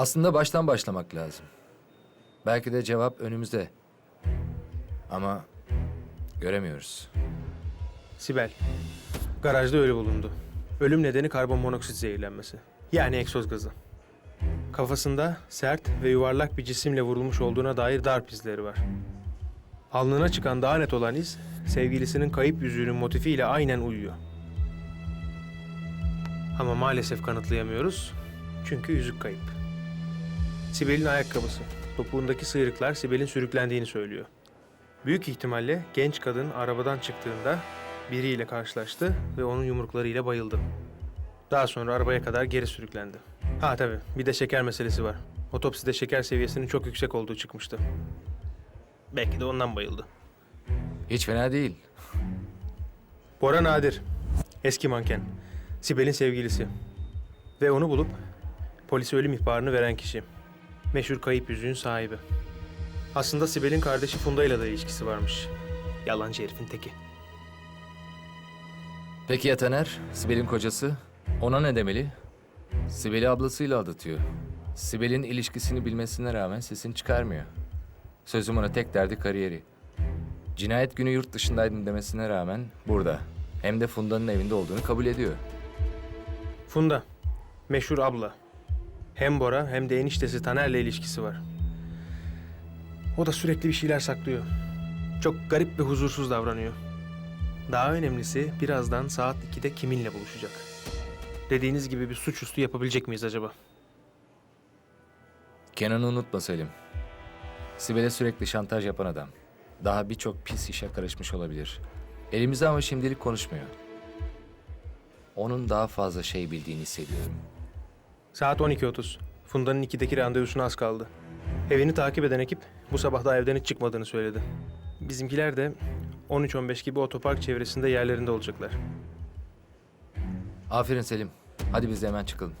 Aslında baştan başlamak lazım. Belki de cevap önümüzde. Ama göremiyoruz. Sibel. Garajda ölü bulundu. Ölüm nedeni karbon monoksit zehirlenmesi. Yani egzoz gazı. Kafasında sert ve yuvarlak bir cisimle vurulmuş olduğuna dair darp izleri var. Alnına çıkan daha net olan iz, sevgilisinin kayıp yüzüğünün motifiyle aynen uyuyor. Ama maalesef kanıtlayamıyoruz. Çünkü yüzük kayıp. Sibel'in ayakkabısı. Topuğundaki sıyrıklar Sibel'in sürüklendiğini söylüyor. Büyük ihtimalle genç kadın arabadan çıktığında biriyle karşılaştı ve onun yumruklarıyla bayıldı. Daha sonra arabaya kadar geri sürüklendi. Ha tabii bir de şeker meselesi var. Otopside şeker seviyesinin çok yüksek olduğu çıkmıştı. Belki de ondan bayıldı. Hiç fena değil. Bora Nadir, eski manken. Sibel'in sevgilisi. Ve onu bulup polise ölüm ihbarını veren kişi. Meşhur kayıp yüzüğün sahibi. Aslında Sibel'in kardeşi Funda ile de ilişkisi varmış. Yalancı herifin teki. Peki ya Taner? Sibel'in kocası? Ona ne demeli? Sibel'i ablasıyla aldatıyor. Sibel'in ilişkisini bilmesine rağmen sesini çıkarmıyor. Sözüm ona tek derdi kariyeri. Cinayet günü yurt dışındaydım demesine rağmen burada. Hem de Funda'nın evinde olduğunu kabul ediyor. Funda, meşhur abla. Hem Bora hem de eniştesi Taner'le ilişkisi var. O da sürekli bir şeyler saklıyor. Çok garip ve huzursuz davranıyor. Daha önemlisi birazdan saat 2'de kiminle buluşacak. Dediğiniz gibi bir suçüstü yapabilecek miyiz acaba? Kenan'ı unutma Selim. Sibel'e sürekli şantaj yapan adam. Daha birçok pis işe karışmış olabilir. Elimizde ama şimdilik konuşmuyor. Onun daha fazla şey bildiğini hissediyorum. Saat 12.30. Funda'nın 2'deki randevusuna az kaldı. Evini takip eden ekip bu sabah da evden hiç çıkmadığını söyledi. Bizimkiler de 13-15 gibi otopark çevresinde yerlerinde olacaklar. Aferin Selim. Hadi biz de hemen çıkalım.